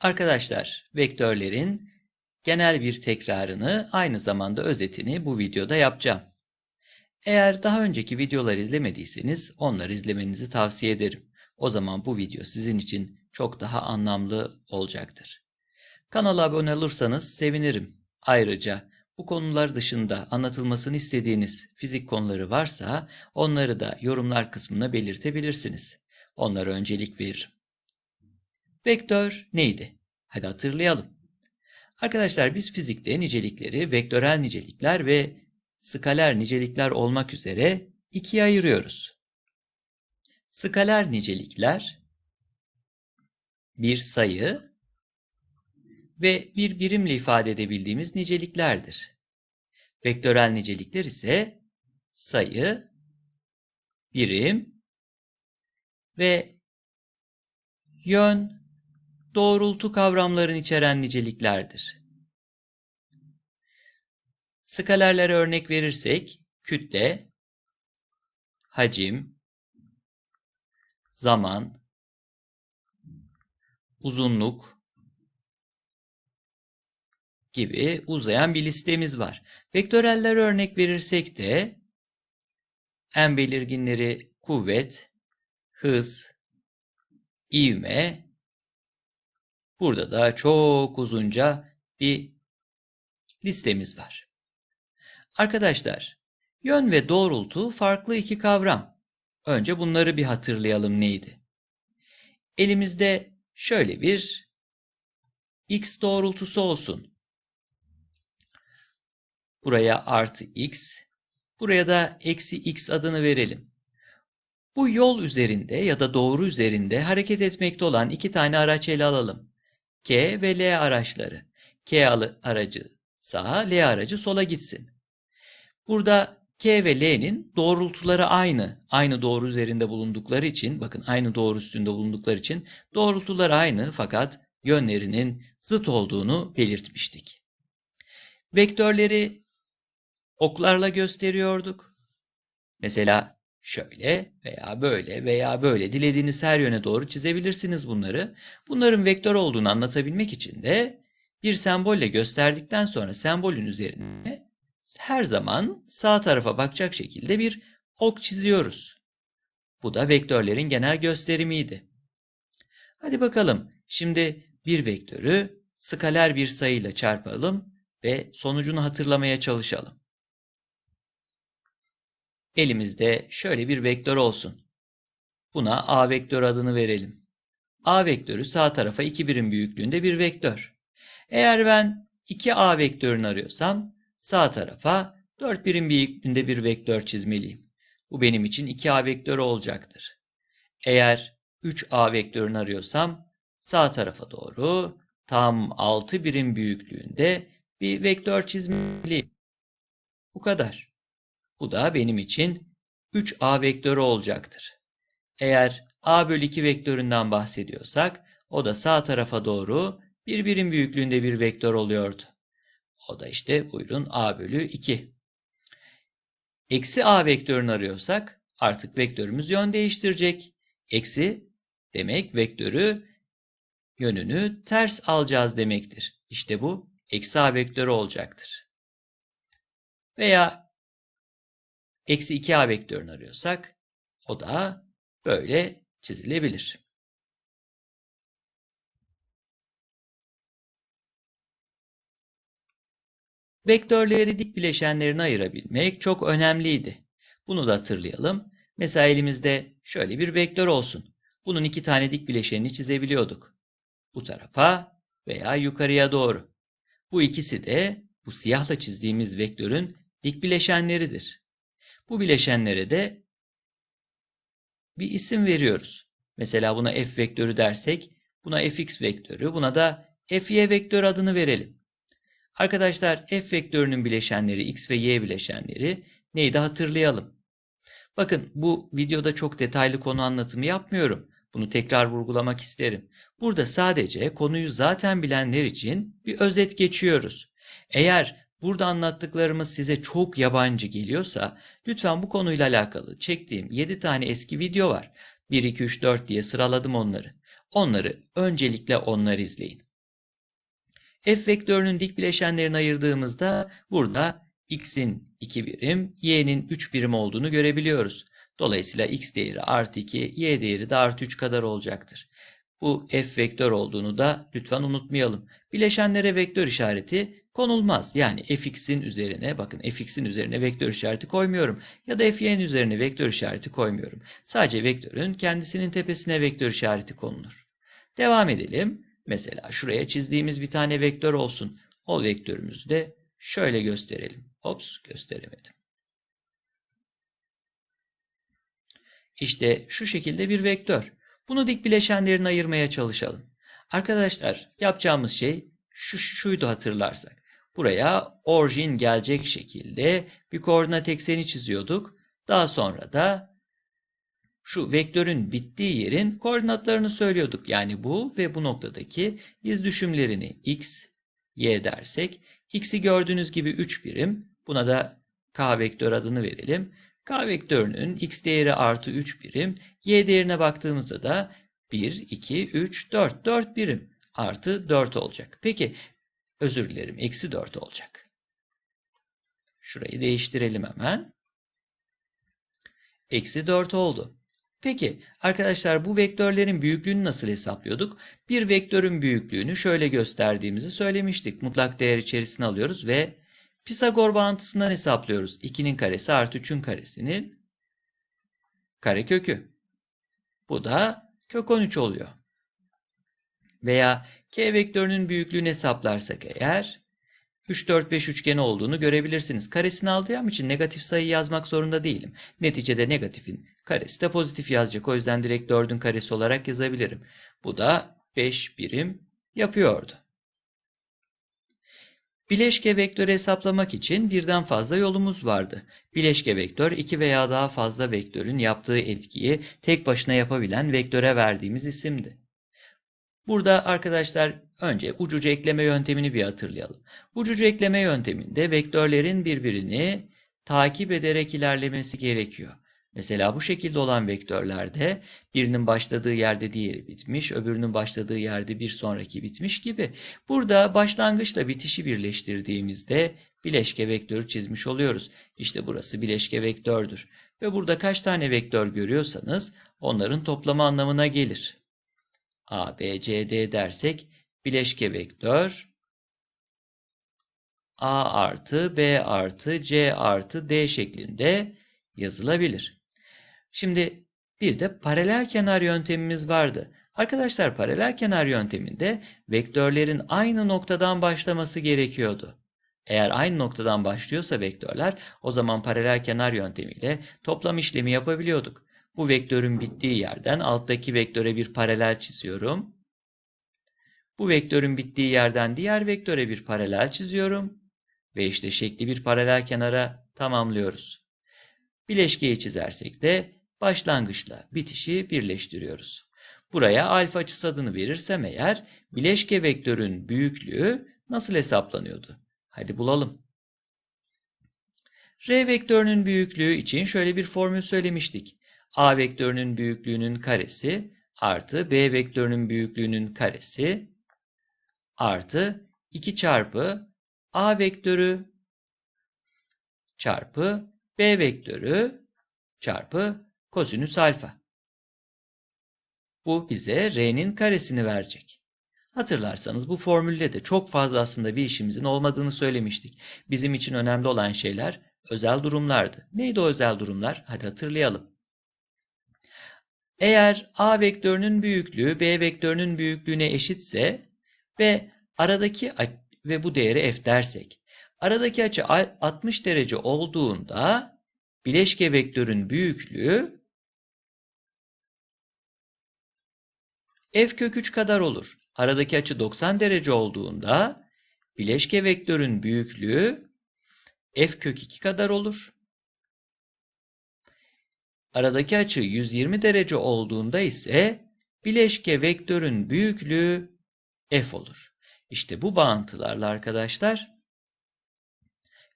Arkadaşlar, vektörlerin genel bir tekrarını aynı zamanda özetini bu videoda yapacağım. Eğer daha önceki videolar izlemediyseniz onları izlemenizi tavsiye ederim. O zaman bu video sizin için çok daha anlamlı olacaktır. Kanala abone olursanız sevinirim. Ayrıca bu konular dışında anlatılmasını istediğiniz fizik konuları varsa onları da yorumlar kısmına belirtebilirsiniz. Onlara öncelik veririm. Vektör neydi? Hadi hatırlayalım. Arkadaşlar biz fizikte nicelikleri vektörel nicelikler ve skaler nicelikler olmak üzere ikiye ayırıyoruz. Skaler nicelikler bir sayı ve bir birimle ifade edebildiğimiz niceliklerdir. Vektörel nicelikler ise sayı, birim ve yön, doğrultu kavramlarını içeren niceliklerdir. Skalerlere örnek verirsek kütle, hacim, zaman, uzunluk gibi uzayan bir listemiz var. Vektöreller örnek verirsek de en belirginleri kuvvet, hız, ivme. Burada da çok uzunca bir listemiz var. Arkadaşlar, yön ve doğrultu farklı iki kavram. Önce bunları bir hatırlayalım neydi? Elimizde şöyle bir x doğrultusu olsun. Buraya artı x, buraya da eksi x adını verelim. Bu yol üzerinde ya da doğru üzerinde hareket etmekte olan iki tane araç ele alalım. K ve L araçları. K aracı sağa, L aracı sola gitsin. Burada K ve L'nin doğrultuları aynı. Aynı doğru üzerinde bulundukları için, bakın aynı doğru üstünde bulundukları için doğrultuları aynı fakat yönlerinin zıt olduğunu belirtmiştik. Vektörleri oklarla gösteriyorduk. Mesela şöyle veya böyle veya böyle dilediğiniz her yöne doğru çizebilirsiniz bunları. Bunların vektör olduğunu anlatabilmek için de bir sembolle gösterdikten sonra sembolün üzerine her zaman sağ tarafa bakacak şekilde bir ok çiziyoruz. Bu da vektörlerin genel gösterimiydi. Hadi bakalım şimdi bir vektörü skaler bir sayıyla çarpalım ve sonucunu hatırlamaya çalışalım. Elimizde şöyle bir vektör olsun. Buna A vektör adını verelim. A vektörü sağ tarafa 2 birim büyüklüğünde bir vektör. Eğer ben 2A vektörünü arıyorsam sağ tarafa 4 birim büyüklüğünde bir vektör çizmeliyim. Bu benim için 2A vektörü olacaktır. Eğer 3A vektörünü arıyorsam sağ tarafa doğru tam 6 birim büyüklüğünde bir vektör çizmeliyim. Bu kadar. Bu da benim için 3A vektörü olacaktır. Eğer A bölü 2 vektöründen bahsediyorsak o da sağ tarafa doğru bir birim büyüklüğünde bir vektör oluyordu. O da işte buyurun A bölü 2. Eksi A vektörünü arıyorsak artık vektörümüz yön değiştirecek. Eksi demek vektörü yönünü ters alacağız demektir. İşte bu eksi A vektörü olacaktır. Veya eksi 2A vektörünü arıyorsak o da böyle çizilebilir. Vektörleri dik bileşenlerine ayırabilmek çok önemliydi. Bunu da hatırlayalım. Mesela elimizde şöyle bir vektör olsun. Bunun iki tane dik bileşenini çizebiliyorduk. Bu tarafa veya yukarıya doğru. Bu ikisi de bu siyahla çizdiğimiz vektörün dik bileşenleridir. Bu bileşenlere de bir isim veriyoruz. Mesela buna f vektörü dersek buna fx vektörü, buna da fy vektörü adını verelim. Arkadaşlar f vektörünün bileşenleri x ve y bileşenleri neydi hatırlayalım. Bakın bu videoda çok detaylı konu anlatımı yapmıyorum. Bunu tekrar vurgulamak isterim. Burada sadece konuyu zaten bilenler için bir özet geçiyoruz. Eğer burada anlattıklarımız size çok yabancı geliyorsa lütfen bu konuyla alakalı çektiğim 7 tane eski video var. 1, 2, 3, 4 diye sıraladım onları. Onları öncelikle onları izleyin. f vektörünün dik bileşenlerini ayırdığımızda burada x'in 2 birim, y'nin 3 birim olduğunu görebiliyoruz. Dolayısıyla x değeri artı 2, y değeri de artı 3 kadar olacaktır. Bu f vektör olduğunu da lütfen unutmayalım. Bileşenlere vektör işareti konulmaz. Yani fx'in üzerine bakın fx'in üzerine vektör işareti koymuyorum. Ya da fy'nin üzerine vektör işareti koymuyorum. Sadece vektörün kendisinin tepesine vektör işareti konulur. Devam edelim. Mesela şuraya çizdiğimiz bir tane vektör olsun. O vektörümüzü de şöyle gösterelim. Ops gösteremedim. İşte şu şekilde bir vektör. Bunu dik bileşenlerine ayırmaya çalışalım. Arkadaşlar yapacağımız şey şu şuydu hatırlarsak. Buraya orijin gelecek şekilde bir koordinat ekseni çiziyorduk. Daha sonra da şu vektörün bittiği yerin koordinatlarını söylüyorduk. Yani bu ve bu noktadaki iz düşümlerini x, y dersek x'i gördüğünüz gibi 3 birim. Buna da k vektör adını verelim. K vektörünün x değeri artı 3 birim, y değerine baktığımızda da 1, 2, 3, 4, 4 birim artı 4 olacak. Peki özür dilerim eksi 4 olacak. Şurayı değiştirelim hemen. Eksi 4 oldu. Peki arkadaşlar bu vektörlerin büyüklüğünü nasıl hesaplıyorduk? Bir vektörün büyüklüğünü şöyle gösterdiğimizi söylemiştik. Mutlak değer içerisine alıyoruz ve Pisagor bağıntısından hesaplıyoruz. 2'nin karesi artı 3'ün karesinin karekökü. Bu da kök 13 oluyor. Veya k vektörünün büyüklüğünü hesaplarsak eğer 3, 4, 5 üçgeni olduğunu görebilirsiniz. Karesini aldığım için negatif sayı yazmak zorunda değilim. Neticede negatifin karesi de pozitif yazacak. O yüzden direkt 4'ün karesi olarak yazabilirim. Bu da 5 birim yapıyordu. Bileşke vektörü hesaplamak için birden fazla yolumuz vardı. Bileşke vektör iki veya daha fazla vektörün yaptığı etkiyi tek başına yapabilen vektöre verdiğimiz isimdi. Burada arkadaşlar önce ucucu ekleme yöntemini bir hatırlayalım. Ucucu ekleme yönteminde vektörlerin birbirini takip ederek ilerlemesi gerekiyor. Mesela bu şekilde olan vektörlerde birinin başladığı yerde diğeri bitmiş, öbürünün başladığı yerde bir sonraki bitmiş gibi. Burada başlangıçla bitişi birleştirdiğimizde bileşke vektörü çizmiş oluyoruz. İşte burası bileşke vektördür. Ve burada kaç tane vektör görüyorsanız onların toplamı anlamına gelir. A, B, C, D dersek bileşke vektör A artı B artı C artı D şeklinde yazılabilir. Şimdi bir de paralel kenar yöntemimiz vardı. Arkadaşlar paralel kenar yönteminde vektörlerin aynı noktadan başlaması gerekiyordu. Eğer aynı noktadan başlıyorsa vektörler o zaman paralel kenar yöntemiyle toplam işlemi yapabiliyorduk. Bu vektörün bittiği yerden alttaki vektöre bir paralel çiziyorum. Bu vektörün bittiği yerden diğer vektöre bir paralel çiziyorum. Ve işte şekli bir paralel kenara tamamlıyoruz. Bileşkeyi çizersek de başlangıçla bitişi birleştiriyoruz. Buraya alfa açısı adını verirsem eğer bileşke vektörün büyüklüğü nasıl hesaplanıyordu? Hadi bulalım. R vektörünün büyüklüğü için şöyle bir formül söylemiştik. A vektörünün büyüklüğünün karesi artı B vektörünün büyüklüğünün karesi artı 2 çarpı A vektörü çarpı B vektörü çarpı kosinüs alfa. Bu bize r'nin karesini verecek. Hatırlarsanız bu formülle de çok fazla aslında bir işimizin olmadığını söylemiştik. Bizim için önemli olan şeyler özel durumlardı. Neydi o özel durumlar? Hadi hatırlayalım. Eğer a vektörünün büyüklüğü b vektörünün büyüklüğüne eşitse ve aradaki ve bu değeri f dersek aradaki açı 60 derece olduğunda bileşke vektörün büyüklüğü f kök 3 kadar olur. Aradaki açı 90 derece olduğunda bileşke vektörün büyüklüğü f kök 2 kadar olur. Aradaki açı 120 derece olduğunda ise bileşke vektörün büyüklüğü f olur. İşte bu bağıntılarla arkadaşlar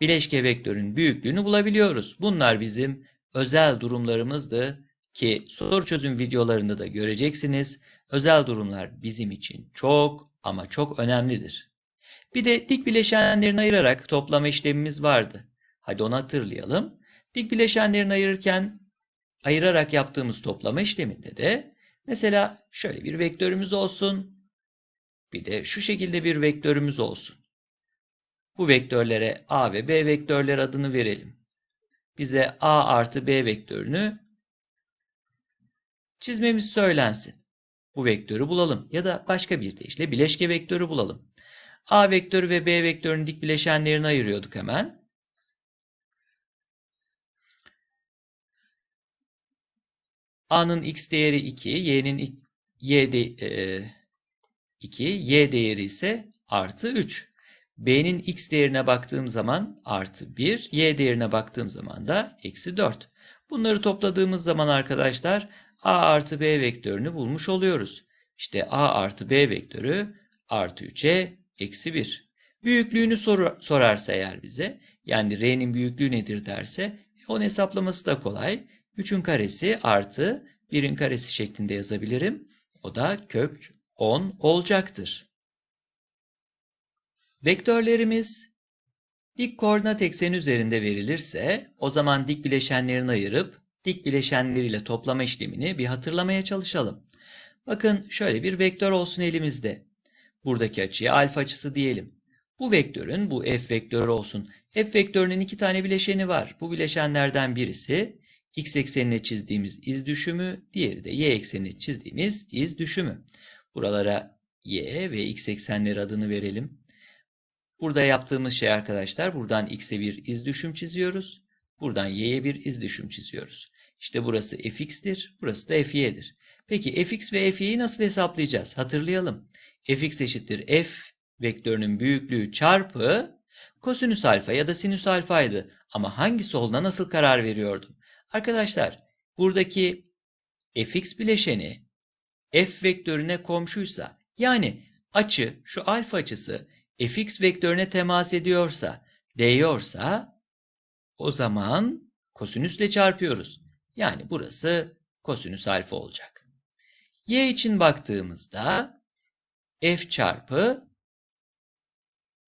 bileşke vektörün büyüklüğünü bulabiliyoruz. Bunlar bizim özel durumlarımızdı ki soru çözüm videolarında da göreceksiniz. Özel durumlar bizim için çok ama çok önemlidir. Bir de dik bileşenlerini ayırarak toplama işlemimiz vardı. Hadi onu hatırlayalım. Dik bileşenlerini ayırırken ayırarak yaptığımız toplama işleminde de mesela şöyle bir vektörümüz olsun. Bir de şu şekilde bir vektörümüz olsun. Bu vektörlere A ve B vektörler adını verelim. Bize A artı B vektörünü çizmemiz söylensin. Bu vektörü bulalım ya da başka bir deyişle bileşke vektörü bulalım. A vektörü ve B vektörünün dik bileşenlerini ayırıyorduk hemen. A'nın x değeri 2, y'nin y de, e, 2, y değeri ise artı 3. B'nin x değerine baktığım zaman artı 1, y değerine baktığım zaman da eksi 4. Bunları topladığımız zaman arkadaşlar a artı b vektörünü bulmuş oluyoruz. İşte a artı b vektörü artı 3'e eksi 1. Büyüklüğünü sor sorarsa eğer bize yani r'nin büyüklüğü nedir derse onun hesaplaması da kolay. 3'ün karesi artı 1'in karesi şeklinde yazabilirim. O da kök 10 olacaktır. Vektörlerimiz dik koordinat ekseni üzerinde verilirse o zaman dik bileşenlerini ayırıp dik bileşenleriyle toplama işlemini bir hatırlamaya çalışalım. Bakın şöyle bir vektör olsun elimizde. Buradaki açıya alfa açısı diyelim. Bu vektörün bu f vektörü olsun. F vektörünün iki tane bileşeni var. Bu bileşenlerden birisi x eksenine çizdiğimiz iz düşümü, diğeri de y eksenine çizdiğimiz iz düşümü. Buralara y ve x eksenleri adını verelim. Burada yaptığımız şey arkadaşlar buradan x'e bir iz düşüm çiziyoruz. Buradan y'ye bir iz düşüm çiziyoruz. İşte burası fx'tir, burası da fy'dir. Peki fx ve fy'yi nasıl hesaplayacağız? Hatırlayalım. fx eşittir f vektörünün büyüklüğü çarpı kosinüs alfa ya da sinüs alfaydı. Ama hangisi olduğuna nasıl karar veriyordum? Arkadaşlar buradaki fx bileşeni f vektörüne komşuysa yani açı şu alfa açısı fx vektörüne temas ediyorsa değiyorsa o zaman kosinüsle çarpıyoruz. Yani burası kosinüs alfa olacak. y için baktığımızda f çarpı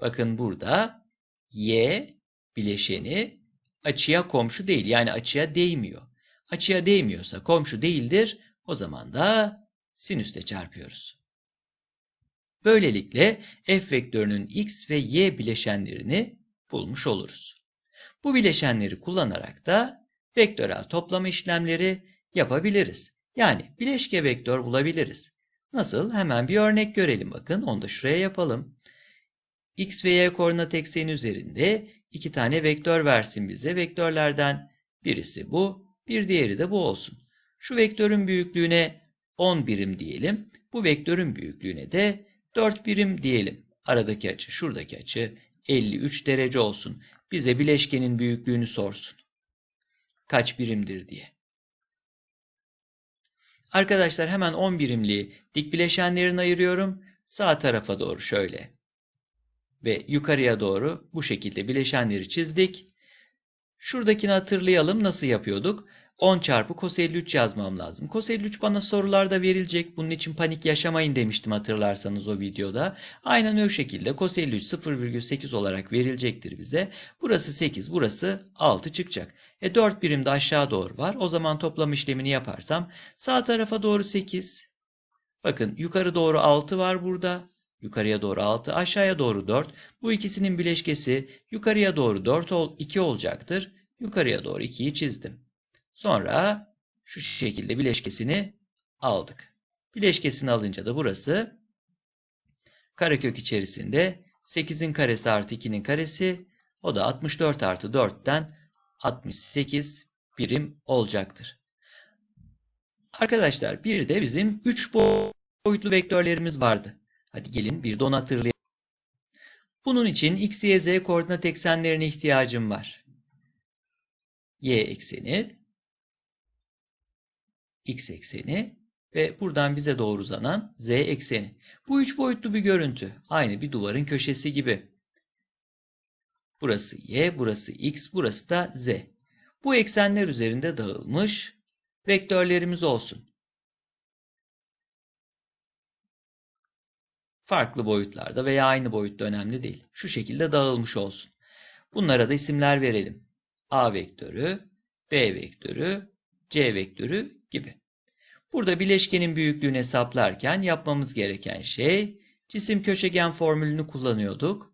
bakın burada y bileşeni açıya komşu değil. Yani açıya değmiyor. Açıya değmiyorsa komşu değildir. O zaman da sinüsle çarpıyoruz. Böylelikle f vektörünün x ve y bileşenlerini bulmuş oluruz. Bu bileşenleri kullanarak da vektörel toplama işlemleri yapabiliriz. Yani bileşke vektör bulabiliriz. Nasıl? Hemen bir örnek görelim bakın. Onu da şuraya yapalım. x ve y koordinat ekseni üzerinde iki tane vektör versin bize. Vektörlerden birisi bu, bir diğeri de bu olsun. Şu vektörün büyüklüğüne 10 birim diyelim. Bu vektörün büyüklüğüne de 4 birim diyelim. Aradaki açı, şuradaki açı 53 derece olsun. Bize bileşkenin büyüklüğünü sorsun. Kaç birimdir diye. Arkadaşlar hemen 10 birimli dik bileşenlerini ayırıyorum. Sağ tarafa doğru şöyle ve yukarıya doğru bu şekilde bileşenleri çizdik. Şuradakini hatırlayalım nasıl yapıyorduk. 10 çarpı cos 53 yazmam lazım. Cos 53 bana sorularda verilecek. Bunun için panik yaşamayın demiştim hatırlarsanız o videoda. Aynen o şekilde cos 53 0,8 olarak verilecektir bize. Burası 8, burası 6 çıkacak. E 4 birim de aşağı doğru var. O zaman toplam işlemini yaparsam sağ tarafa doğru 8. Bakın yukarı doğru 6 var burada. Yukarıya doğru 6, aşağıya doğru 4. Bu ikisinin bileşkesi yukarıya doğru 4 ol, 2 olacaktır. Yukarıya doğru 2'yi çizdim. Sonra şu şekilde bileşkesini aldık. Bileşkesini alınca da burası karekök içerisinde 8'in karesi artı 2'nin karesi o da 64 artı 4'ten 68 birim olacaktır. Arkadaşlar bir de bizim 3 boyutlu vektörlerimiz vardı. Hadi gelin bir de onu hatırlayalım. Bunun için x, y, z koordinat eksenlerine ihtiyacım var. y ekseni, x ekseni ve buradan bize doğru uzanan z ekseni. Bu üç boyutlu bir görüntü. Aynı bir duvarın köşesi gibi. Burası y, burası x, burası da z. Bu eksenler üzerinde dağılmış vektörlerimiz olsun. Farklı boyutlarda veya aynı boyutta önemli değil. Şu şekilde dağılmış olsun. Bunlara da isimler verelim. A vektörü, B vektörü, C vektörü gibi. Burada bileşkenin büyüklüğünü hesaplarken yapmamız gereken şey cisim köşegen formülünü kullanıyorduk.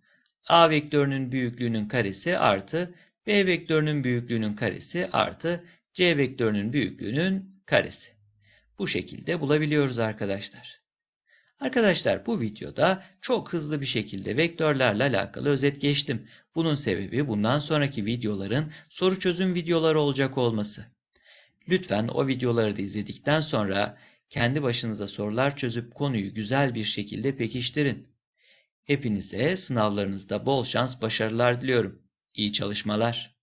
A vektörünün büyüklüğünün karesi artı B vektörünün büyüklüğünün karesi artı C vektörünün büyüklüğünün karesi. Bu şekilde bulabiliyoruz arkadaşlar. Arkadaşlar bu videoda çok hızlı bir şekilde vektörlerle alakalı özet geçtim. Bunun sebebi bundan sonraki videoların soru çözüm videoları olacak olması. Lütfen o videoları da izledikten sonra kendi başınıza sorular çözüp konuyu güzel bir şekilde pekiştirin. Hepinize sınavlarınızda bol şans, başarılar diliyorum. İyi çalışmalar.